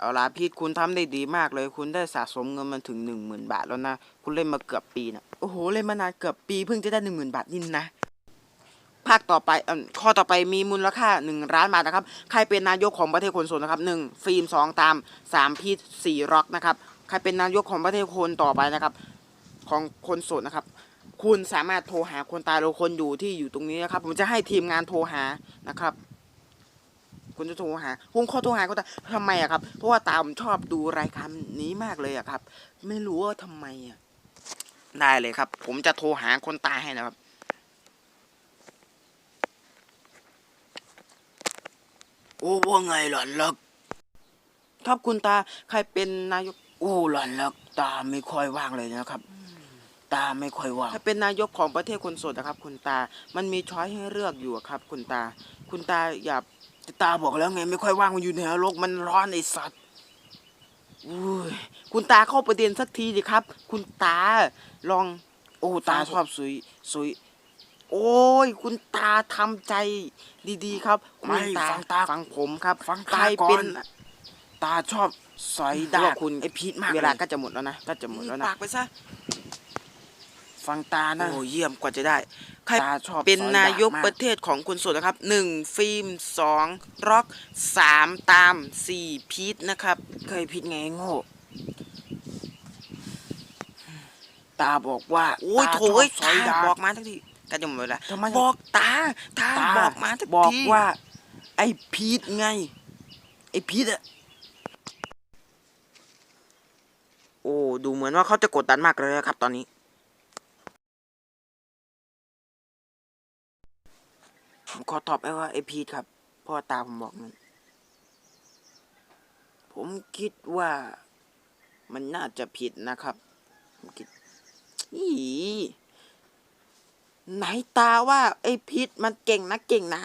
เอาละพีทคุณทำได้ดีมากเลย คุณได้สะสมเงินมันถึงหนึ่งหมื่นบาทแล้วนะ คุณเล่นมาเกือบปีนะโอ้โห เล่นมานานเกือบปีเพิ่งจะได้หนึ่งหมื่นบาทนี่นะ ภาคต่อไปอข้อต่อไปมีมูลค่าหนึ่งล้านบาทนะครับ ใครเป็นนายกของประเทศคนโสดนะครับหนึ่งฟิล์มสองตามสามพีทสี่ร็อกนะครับ ใครเป็นนายกของประเทศคนต่อไปนะครับ ของคนโสดนะครับ คุณสามารถโทรหาคนตายหรือคนอยู่ที่อยู่ตรงนี้นะครับ ผมจะให้ทีมงานโทรหานะครับ คุณจะโทรหาผมขอโทรหาคนตายทำไมอะครับ เพราะว่าตาผมชอบดูรายการนี้มากเลยอะครับ ไม่รู้ว่าทำไมอะได้เลยครับ ผมจะโทรหาคนตายให้นะครับโอ้ว่าไงหล่อนลักครับคุณตาใครเป็นนายกโอ้หล่อนลักตาไม่ค่อยว่างเลยนะครับตาไม่ค่อยว่างถ้าเป็นนายกของประเทศคนโสดนะครับ คุณตา มันมีช้อยให้เลือกอยู่อะครับ คุณตา คุณตาอย่า ตาบอกแล้วไง ไม่ค่อยว่างมันอยู่ในนรกมันร้อนไอสัตว์อุ้ยคุณตาเข้าประเด็นสักทีดิครับ คุณตาลอง โอ้ตาชอบสุยสุยโอ้ย คุณตาทำใจดีๆ ครับคุณไม่ตาฟังตาฟังผมครับ ฟังใครตาก่อนเป็น ตาชอบสอยดาว่าบคุณไอพีทมากเวลาเลยก็จะหมดแล้วนะก็จะหมดแล้วนะปากไปซะ ฟังตานะโอ้เยี่ยมกว่าจะได้ ใครตาชอบเป็นสอยนายกดาบมากประเทศของคุณโสดนะครับหนึ่งฟิล์มสองร็อกสามตามสี่พีทนะครับ เคยพิษไงโง่ตาบอกว่าโอ้ยตาโถชอบยสอยตาดาบอกกมาทักทีก็จะหมดเวลาทำไมบอกตาตาตาบอกมาทักทีบอกว่า ไอพีทไง ไอพีทอะโอ้ดูเหมือนว่าเขาจะกดดันมากเลยนะครับตอนนี้ ผมขอตอบไปว่าไอพีทครับพ่อตาผมบอกนั้นผมคิดว่ามันน่าจะผิดนะครับ ผมคิดอีไหนตาว่า ไอพีทมันเก่งนะเก่งนะ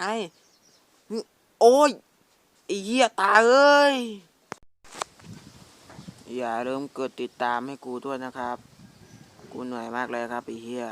โอ้ยไอเหี้ยตาเอ้ย อย่าลืมกดติดตามให้กูด้วยนะครับ กูเหนื่อยมากเลยครับไอเหี้ย